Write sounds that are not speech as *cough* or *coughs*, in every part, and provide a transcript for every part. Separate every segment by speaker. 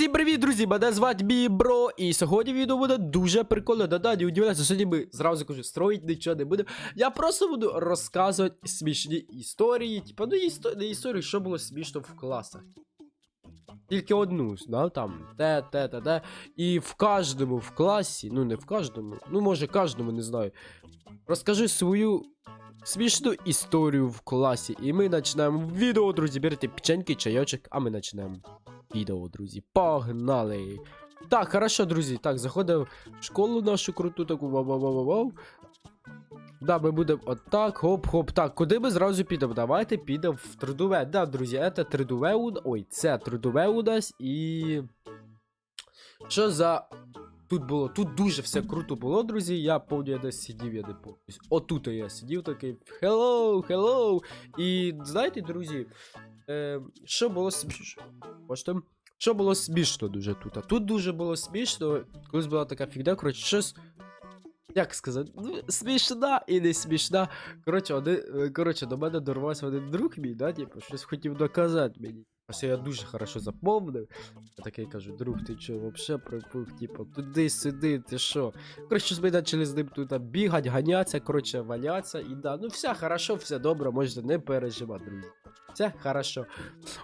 Speaker 1: Всім привіт, друзі! Мене звати Бібро, і сьогодні відео буде дуже прикольно. Да-да, не удивляйся, сьогодні ми зразу кажу, строїть нічого не будемо. Я просто буду розказувати смішні історії. Типа, ну істо... не історії, що було смішно в класах. Тільки одну, да, там, те, те, те, те. І в кожному в класі, ну не в кожному, ну може кожному, не знаю. Розкажи свою смішну історію в класі. І ми починаємо відео, друзі. Берете печеньки, чайочок, а ми починаємо відео, друзі. Погнали! Так, хорошо, друзі. Так, заходимо в школу нашу круту таку вау-вау-вау-вау. Да, ми будемо отак, хоп-хоп. Так, куди ми зразу підемо? Давайте підемо в трудове. Да, друзі, це трудове у Ой, це трудове у нас і. Що за. Тут було, тут дуже все круто було, друзі. Я пам'ятаю, я десь сидів, я не пам'ятаю. Отут я сидів такий. Hello, hello. І знаєте, друзі, е, що було смішно? Що було смішно дуже тут? А тут дуже було смішно. Колись була така фігня, коротше, щось. Як сказати, ну, смішна і не смішна. Коротше, один, е, коротше, до мене дорвався один друг мій, да, типу, щось хотів доказати мені. Ось я дуже хорошо запомнив. Я такий кажу, друг, ти чо, вообще пропух, типу, туди сюди, ти що? Коротше, ми почали з ним тут бігати, ганятися, коротше, валятися, і да, ну все хорошо, все добре, можете не переживати, друзі. Все хорошо.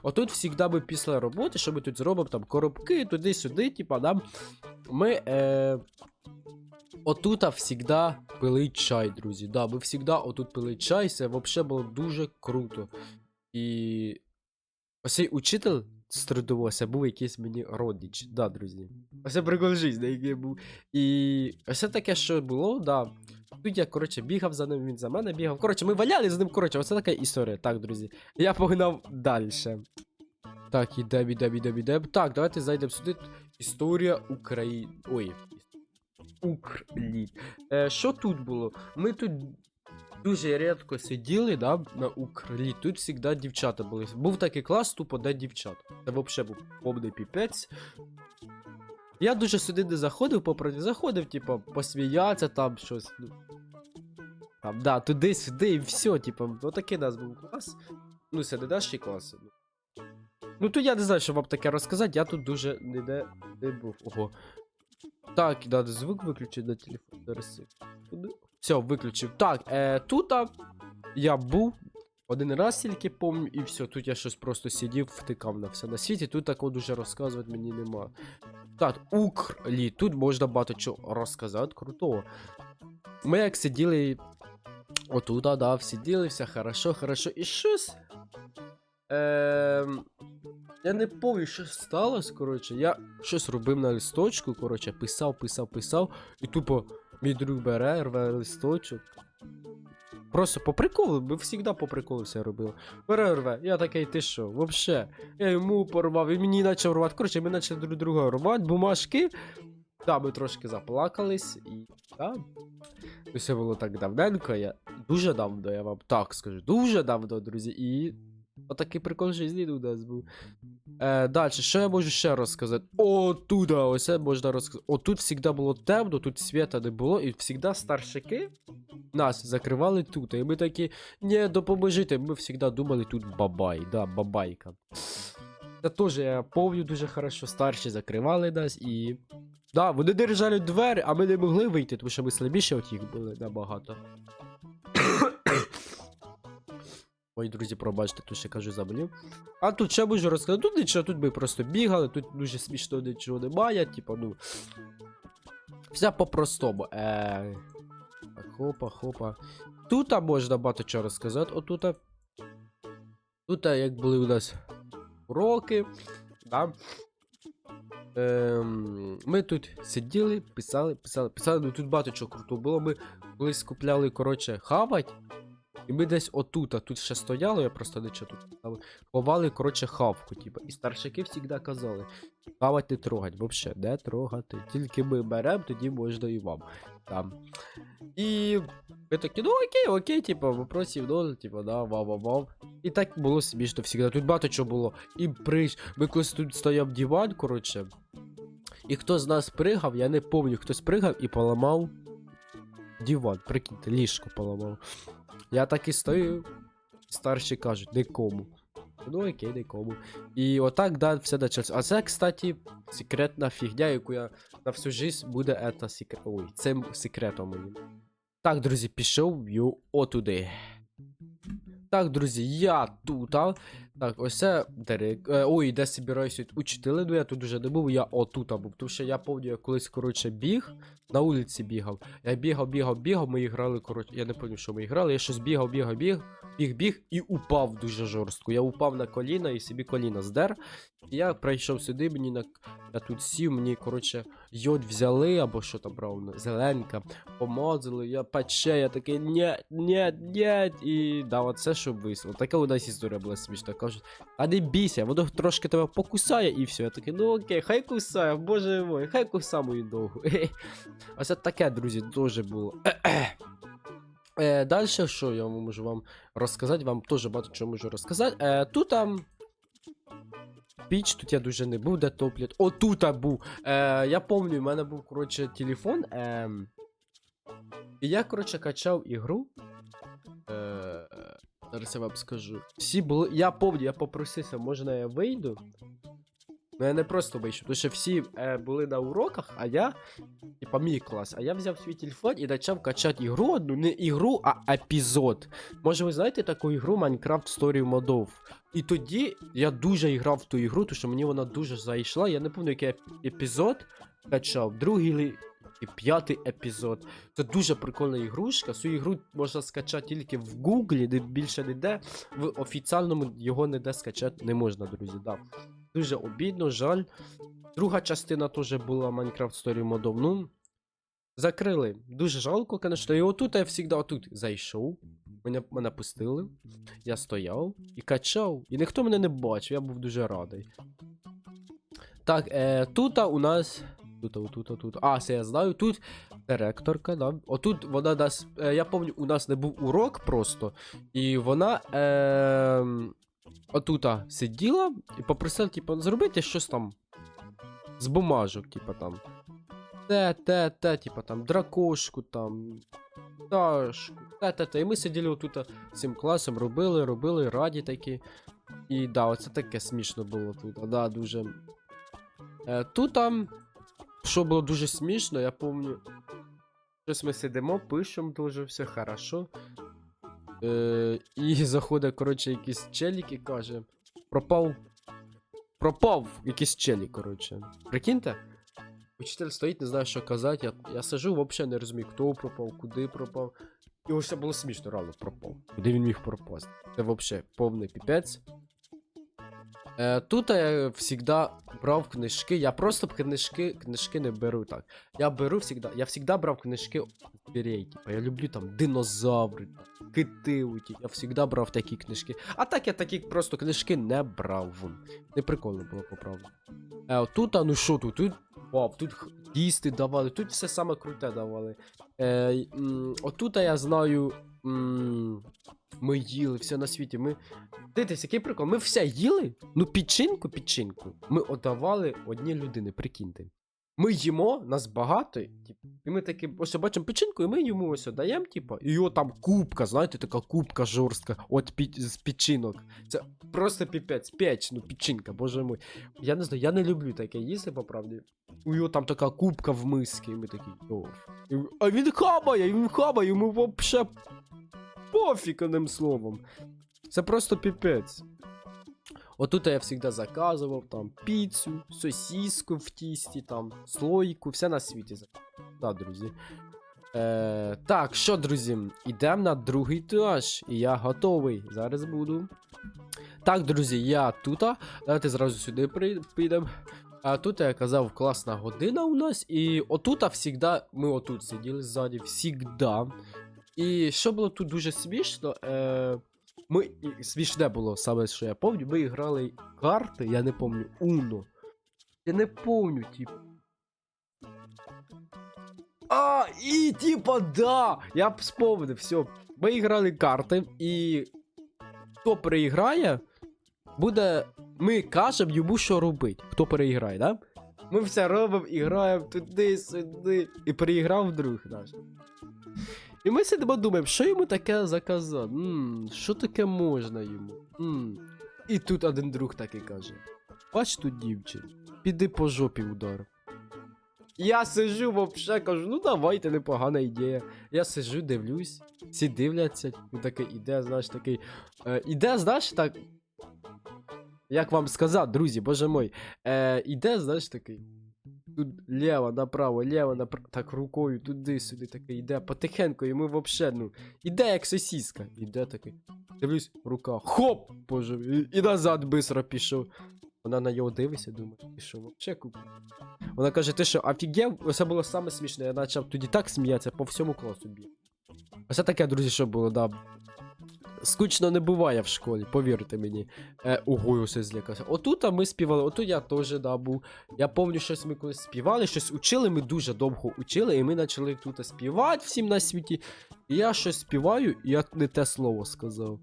Speaker 1: Отут завжди ми після роботи, що ми тут зробимо там коробки, туди-сюди, типа, нам. Ми. Е... Отут завжди пили чай, друзі. Да, ми завжди отут пили чай, це взагалі було дуже круто. І. Ось цей учитель з трудового, це був якийсь мені родич, да, друзі. Ось прикол життя, який був. І ось це таке, що було, да. Тут я, коротше, бігав за ним, він за мене бігав. Коротше, ми валяли з ним, коротше, оце така історія. Так, друзі. Я погнав далі. Так, ідем, ідем, ідем, ідем. Так, давайте зайдемо сюди. Історія України. Ой. Укрліт. Е, що тут було? Ми тут дуже рідко сиділи, да, на Укрлі. Тут завжди дівчата були. Був такий клас, тупо де дівчат. Це взагалі був повний піпець. Я дуже сюди не заходив, попри заходив, типу, посміятися там щось. Ну, там, да, туди-сюди і все, типу, отакий у нас був клас. Ну, це не наш клас. ну. Ну тут я не знаю, що вам таке розказати, я тут дуже ніде не був. Ого. Так, треба звук виключити на телефон. Зараз. Все, виключив. Так, е, тут я був один раз тільки помню, і все, тут я щось просто сидів, втикав на все на світі, тут такого дуже розказувати мені нема. Так, Укрлі, тут можна багато чого розказати, крутого. Ми як сиділи. Отуда, да, сиділи, все хорошо, хорошо. І щось. Ем... Я не пам'ятаю, що сталося, коротше. Я щось робив на листочку, коротше, писав, писав, писав. І тупо мій друг бере, рве листочок. Просто по приколу, ми завжди по приколу все робили. Бере рве, я такий, ти що, вообще. Я йому порвав, і мені почав рвати. Коротше, ми почали друг друга рвати, бумажки. Да, ми трошки заплакались, і. Да. Все було так давненько, я дуже давно, я вам так скажу, дуже давно, друзі, і. Отакий прикол житті у нас був. Е, Далі, що я можу ще розказати? О, туди, ось це можна розказати. О, тут завжди було темно, тут світа не було, і завжди старшики нас закривали тут. І ми такі, ні, допоможите. Ми завжди думали, тут бабай, да, бабайка. Це теж я пам'ятаю дуже хорошо, старші закривали нас і. Да, вони держали двері, а ми не могли вийти, тому що ми слабіше от їх були набагато. Ой, друзі, пробачте, тут ще кажу заболів. А тут ще можу розказати. Тут нічого, тут ми просто бігали, тут дуже смішно нічого немає, типа, ну. Все по-простому. Е. Хопа, хопа. Тут можна багато чого розказати. Отут. Тут, як були у нас уроки, да. Ем, ми тут сиділи, писали, писали, писали, ну тут багато чого крутого було. Ми колись купляли, коротше, хавать. І ми десь отут, а тут ще стояло, я просто не тут ставив. Ховали, коротше, хавку, типу. І старшики завжди казали: хавать не трогать, вообще, не трогати. Тільки ми беремо, тоді можна і вам. Там. І ми такі, ну окей, окей, типу, вопросів, ну, типу, да, вау-вау-вау. І так було смішно завжди. Тут багато чого було. І приш. Ми колись тут стояв диван, коротше. І хто з нас пригав, я не пам'ятаю, хтось пригав і поламав диван, прикиньте, ліжко поламав. Я так і стою. Старші кажуть, нікому. Ну окей, нікому. І отак, да, все почалось. А це, кстати, секретна фігня, яку я на всю жизнь буде это секрет. Ой, цим секретом моїм. Так, друзі, пішов ю отуди. Так, друзі, я тут. а. Так, ось це Дерек. Е, ой, де собираюся учителя, ну я тут уже не був, я отут був. Тому що я пам'ятаю, я колись, коротше, біг, на вулиці бігав. Я бігав, бігав, бігав, ми грали, коротше, я не пам'ятаю, що ми грали, я щось бігав, бігав, біг, біг, біг і упав дуже жорстко. Я упав на коліна і собі коліна здер. І я прийшов сюди, мені на. Я тут сів, мені, коротше, йод взяли, або що там брав, зеленка, помазали, я пече, я такий, ні, ні, ні, і да, оце щоб вийшло. Така у нас історія була смішна. Кажуть, а не бійся, воно трошки тебе покусає і все. Я такий, ну окей, хай кусає, боже мой, хай кусає мою *laughs* ногу. Оце таке, друзі, дуже було. *clears throat* Е, Далі, що я можу вам розказати, вам теж багато чого можу розказати. Е, тут там. Піч, тут я дуже не був, де топлять. О, тут я був. Е, я пам'ятаю, в мене був, коротше, телефон. Е, і я, коротше, качав ігру. Е, зараз я вам скажу. Всі були. Я пам'ятаю, я попросився, можна я вийду. Ну я не просто вийшов, тому що всі е, були на уроках, а я, типа мій клас, а я взяв свій телефон і почав качати ігру одну, не ігру, а епізод. Може, ви знаєте таку ігру Minecraft Story Modov? І тоді я дуже грав в ту ігру, тому що мені вона дуже зайшла. Я не пам'ятаю, який епізод качав, другий і п'ятий епізод. Це дуже прикольна ігрушка. Цю ігру можна скачати тільки в Гуглі, де більше ніде. В офіціальному його ніде скачати не можна, друзі. Да. Дуже обідно, жаль. Друга частина теж була Minecraft Story Modov. Ну, закрили. Дуже жалко, звісно. І отут я завжди отут зайшов. Мене, мене пустили. Я стояв і качав. І ніхто мене не бачив, я був дуже радий. Так, е, тут у нас. Тут, тут, тут. А, це я знаю. Тут директорка, да. Отут вона нас. Е, я пам'ятаю, у нас не був урок просто. І вона. Е, отута сиділа і попросила, типу, зробити щось там. З бумажок, типу там. Те, те, те, типу там, дракошку там. Пташку, те, те, те. І ми сиділи отут цим класом, робили, робили, раді такі. І да, оце таке смішно було тут. Да, дуже. Е, тут там. Що було дуже смішно, я пам'ятаю. Щось ми сидимо, пишемо дуже, все хорошо. Е, і *laughs* заходить, коротше, якийсь челік і каже: Пропав. Пропав якийсь челік, коротше. Прикиньте? Учитель стоїть, не знає, що казати. Я, я сижу, взагалі не розумію, хто пропав, куди пропав. І ось це було смішно, реально пропав. Куди він міг пропасти? Це взагалі повний піпець. Е, тут я завжди брав книжки. Я просто книжки, книжки не беру так. Я беру завжди. Я завжди брав книжки зверей. Типа, я люблю там динозаври, кити. Я завжди брав такі книжки. А так я такі просто книжки не брав. Не прикольно було по правді. Е, тут, а ну що тут? Тут. Вау, тут їсти давали, тут все саме круте давали. Е, м, отут я знаю. М, ми їли все на світі. Ми. Дивіться, який прикол. Ми все їли. Ну, печінку, печінку. Ми отдавали одній людині, прикиньте. Ми їмо, нас багато, і ми такі, ось бачимо печінку, і ми йому ось даємо, типу, і його там кубка, знаєте, така кубка жорстка, от пі- з печінок. Це просто піпець, печ, ну печінка, боже мой. Я не знаю, я не люблю таке їсти, по правді. У його там така кубка в миски, і ми такі. І- А він хабає, він хабає, йому вообще пофіг одним словом. Це просто піпець. Отут я завжди заказував там піцу, сосиску в тісті, там, слойку, все на світі. зак- Да, друзі. Е, так, що, друзі, йдемо на другий етаж. І я готовий. Зараз буду. Так, друзі, я тут. Давайте зразу сюди підемо. А тут я казав, класна година у нас. І отут завжди, ми отут сиділи ззаді, завжди. І що було тут дуже смішно, е, ми смішне було саме, що я пам'ятаю, ми грали карти, я не пам'ятаю, Уно. Я не пам'ятаю, типу. А, і типа, да! Я б спомнив, все. Ми грали карти, і хто переіграє, буде. Ми кажемо йому, що робити. Хто переіграє, да? Ми все робимо і граємо туди, сюди. І переіграв друг наш. І ми сидимо думаємо, що йому таке заказати? Ммм, що таке можна йому? Ммм. І тут один друг так і каже: Бач тут дівчин, піди по жопі удар. Я сижу вообще, кажу, ну давайте, непогана ідея. Я сижу, дивлюсь, всі дивляться, і такий іде, знаєш, такий. Е, іде, знаєш, так. Як вам сказати, друзі, боже мой. Е, іде, знаєш, такий. Тут ліво, направо, ліво, направо, так рукою туди-сюди такий іде, потихеньку, ми вообще, ну, іде як сосіска. Іде такий. Дивлюсь, рука, хоп! Боже, і, і назад бистро пішов. Вона на нього дивиться, думає, ти що, вообще куп. Вона каже, ти що, офігел? Це було саме смішне, я почав тоді так сміятися, по всьому класу б'є. Оце таке, друзі, що було, да. Скучно не буває в школі, повірте мені. Е, ого, усе злякався. Отут а ми співали, отут я теж да, був. Я пам'ятаю, щось ми колись співали, щось учили, ми дуже довго учили, і ми почали тут співати всім на світі. І я щось співаю, і я не те слово сказав.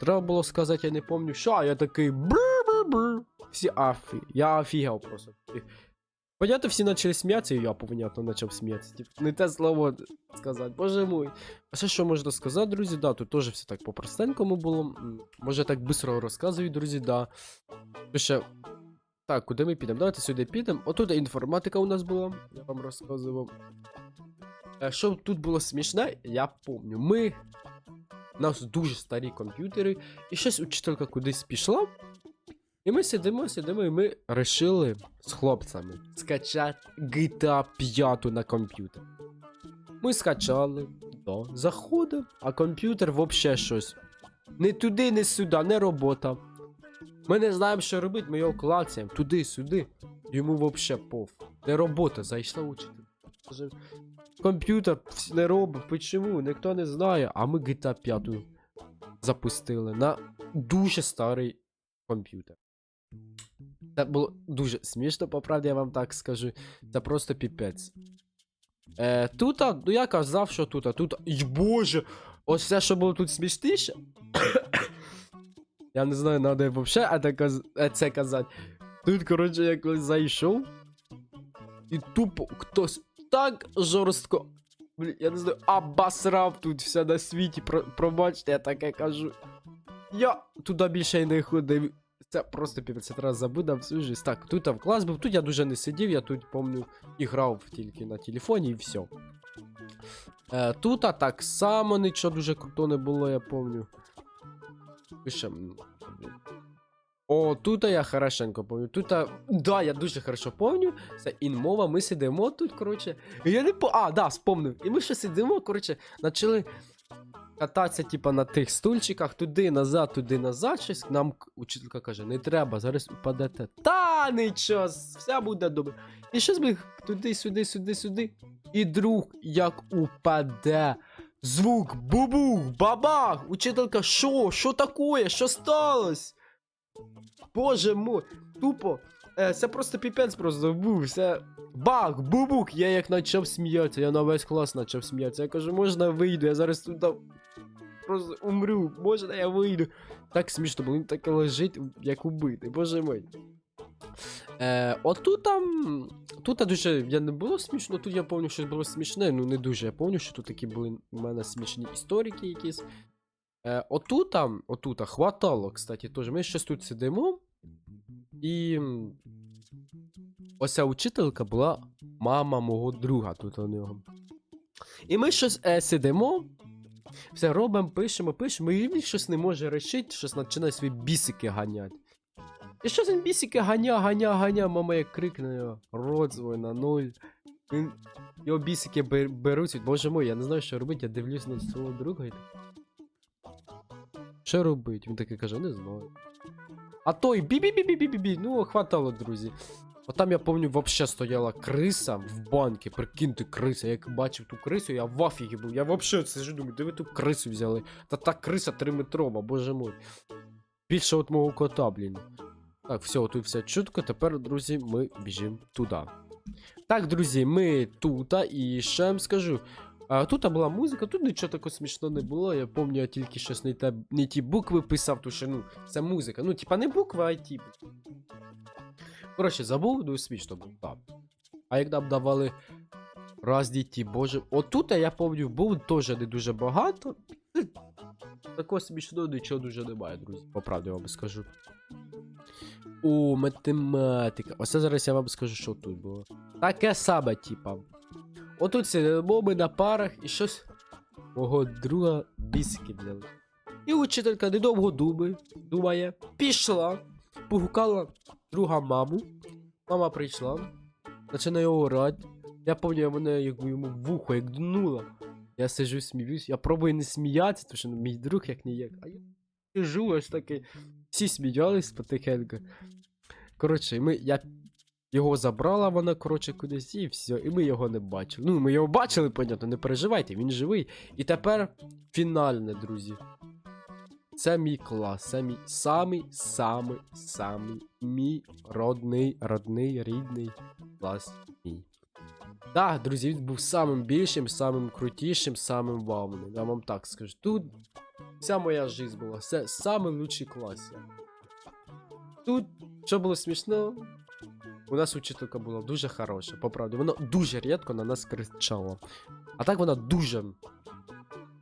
Speaker 1: Треба було сказати, я не пам'ятаю, що, а я такий бр-бр-бр. Всі афі. Я офігел просто. Понятно, всі почали сміятися, і я, понятно, почав сміятися. Типу, не те слово сказати, боже мой. А ще що можна сказати, друзі, да, тут теж все так по-простенькому було. Може так быстро розказую, друзі, да. Ще. Так, куди ми підемо? Давайте сюди підемо. Отут інформатика у нас була, я вам розказував. Е, Що тут було смішне, я помню. Ми. У нас дуже старі комп'ютери, і щось учителька кудись пішла. І ми сидимо, сидимо, і ми вирішили з хлопцями скачати GTA 5 на комп'ютер. Ми скачали, да, заходимо, а комп'ютер вообще щось. Не туди, не сюди, не робота. Ми не знаємо, що робити, ми його клацаємо туди-сюди. Йому вообще пов. Не робота, зайшла. Каже, комп'ютер не робить, почему? Ніхто не знає, а ми GTA 5 запустили на дуже старий комп'ютер. Це було дуже смішно, по правді я вам так скажу. Це просто піпець. Е, тут, ну я казав, що тут, а тут. Й боже! Ось все, що було тут смішніше. *coughs* я не знаю, надо взагалі е, це казати. Тут, коротше, я колись зайшов. І тупо хтось так жорстко. Блін, я не знаю, обосрав тут все на світі. Про... Пробачте, я таке кажу. Я туди більше й не ходив. Це просто півець, це треба забуду всю жизнь. Так, тут в клас був, тут я дуже не сидів, я тут, помню, і грав тільки на телефоні і все. Е, тут так само нічого дуже круто не було, я помню. Пишем. О, тут я хорошенько помню. Тут, да, я дуже хорошо помню. Це інмова, ми сидимо тут, коротше. Я не по. А, да, спомнив. І ми ще сидимо, коротше, почали кататися, типа, на тих стульчиках, туди, назад, туди, назад. Щось нам учителька каже, не треба, зараз упадете. Та нічого, все буде добре. І щось ми туди, сюди, сюди, сюди. І друг як упаде. Звук, бубух, бабах! Учителька, що? Що таке? Що сталося? Боже мой, тупо. Е, це просто піпець просто був. Це бах, бубух. Я як почав сміятися, я на весь клас почав сміятися. Я кажу, можна вийду, я зараз тут просто умру, можна я вийду. Так смішно, було він так лежить, як убитий, боже мой. Е, отут там. Тут дуже я не було смішно, тут я пам'ятаю, що було смішне, ну не дуже. Я пам'ятаю, що тут такі були у мене смішні історики якісь. Е, отут там, отут, хватало, кстати, теж. Ми щось тут сидимо. І. Ось ця учителька була мама мого друга тут у нього. І ми щось е, сидимо, все робимо, пишемо, пишемо, і він щось не може рішити, щось починає свої бісики ганяти. І щось він бісики ганя, ганя, ганя, мама як крикне його, рот на нуль. Він, його бісики бер- беруть, боже мой, я не знаю, що робити, я дивлюсь на свого друга і. Що робить? Він такий каже, не знаю. А той бі-бі-бі-бі-бі-бі, ну хватало, друзі. От там я пам'ятаю, вообще стояла криса в банке. прикиньте, криса. Я як бачив ту крису, я в афігі був. Я вообще сижу, думаю, де ви ту крису взяли? Та та криса 3 метрова, боже мой. Більше от мого кота, блін. Так, все, тут все чутко. Тепер, друзі, ми біжимо туди. Так, друзі, ми тут, і ще вам скажу. А, тут була музика, тут нічого такого смішного не було. Я пам'ятаю, я тільки щось не, те, не ті букви писав, тому що ну, це музика. Ну, типа не буква, а ті. Коротше, забув, ну смішно було, так. А як нам давали раз діті, боже. Отут, я пам'ятаю, був теж не дуже багато. такого смішного нічого дуже немає, друзі. По правді вам скажу. О, математика. Оце зараз я вам скажу, що тут було. Таке саме, типа. Отут сидимо ми на парах і щось мого друга біски взяли. І учителька недовго думає, думає, пішла, погукала друга маму. Мама прийшла, починає орати. Я пам'ятаю, мене як йому вухо як днула. Я сижу, сміюсь, я пробую не сміятися, тому що мій друг як не як. А я сижу, аж таки. Всі сміялись потихеньку. Коротше, ми, я його забрала вона, коротше, кудись і все, і ми його не бачили. Ну, ми його бачили, понятно, не переживайте, він живий. І тепер фінальне, друзі. Це мій клас, це мій самий, самий, самий мій родний, родний, рідний клас мій. Так, друзі, він був самим більшим, самим крутішим, самим вавним. Я вам так скажу. Тут вся моя жизнь була. Це лучший клас. Тут, що було смішно, у нас учителька була дуже хороша, по правді. Вона дуже рідко на нас кричала. А так вона дуже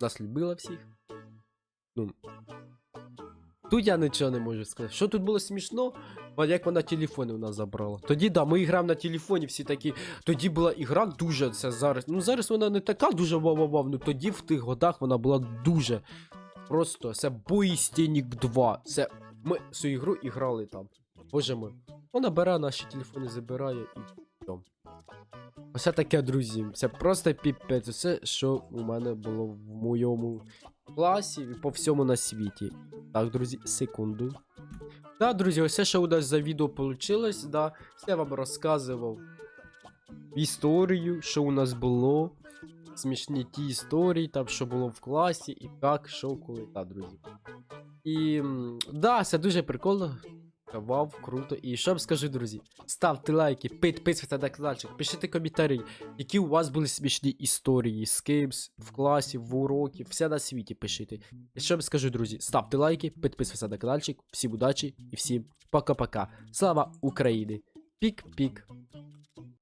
Speaker 1: нас любила всіх. Ну. Тут я нічого не можу сказати. Що тут було смішно? Як вона телефони у нас забрала. Тоді да, ми граємо на телефоні, всі такі. Тоді була ігра дуже це зараз. Ну зараз вона не така дуже вау-вау, ну тоді в тих годах вона була дуже. Просто це Боїстінік 2. Це ми цю ігру і грали там. Боже мой. Вона бере наші телефони, забирає і все. Оце таке, друзі. Це просто піпець. Все, що у мене було в моєму класі і по всьому на світі. Так, друзі, секунду. Да, друзі, ось що у нас за відео вийшло, да. Я вам розказував історію, що у нас було. Смішні ті історії, там, що було в класі, і як, що, коли, да, друзі. І да, це дуже прикольно. Вау, круто. І що б скажу, друзі, ставте лайки, підписуйтесь на каналчик, пишіть коментарі, які у вас були смішні історії з кимсь в класі, в уроки, все на світі пишіть. І що б скажу, друзі, ставте лайки, підписуйтесь на каналчик, всім удачі і всім пока-пока. Слава Україні! Пік-пік.